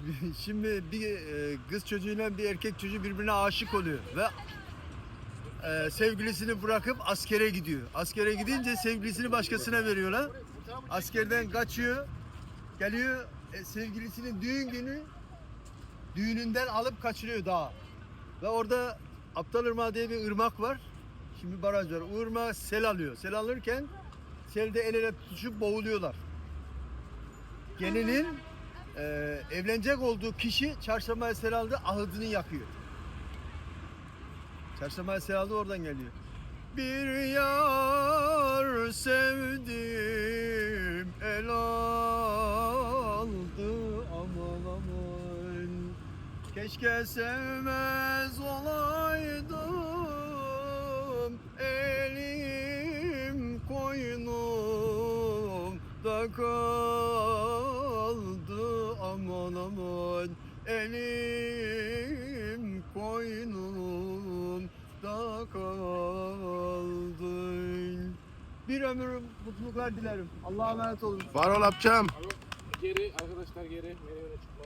Şimdi bir e, kız çocuğuyla bir erkek çocuğu birbirine aşık oluyor ve e, sevgilisini bırakıp askere gidiyor. Askere gidince sevgilisini başkasına veriyorlar. Askerden kaçıyor, geliyor e, sevgilisinin düğün günü düğününden alıp kaçırıyor dağa. Ve orada Aptalırmağı diye bir ırmak var. Şimdi baraj var. O ırmağa sel alıyor. Sel alırken selde el ele tutuşup boğuluyorlar. Gelinin e, evlenecek olduğu kişi çarşambaya sel aldı, ahıdını yakıyor. Çarşambaya sel aldı oradan geliyor. Bir yar sevdim el aldı aman aman Keşke sevmez olaydım Elim koynumda kaldı Elim koynumda kaldı Bir ömür mutluluklar dilerim. Allah'a emanet olun. Var ol yapacağım. Geri arkadaşlar geri. Öne çıkma.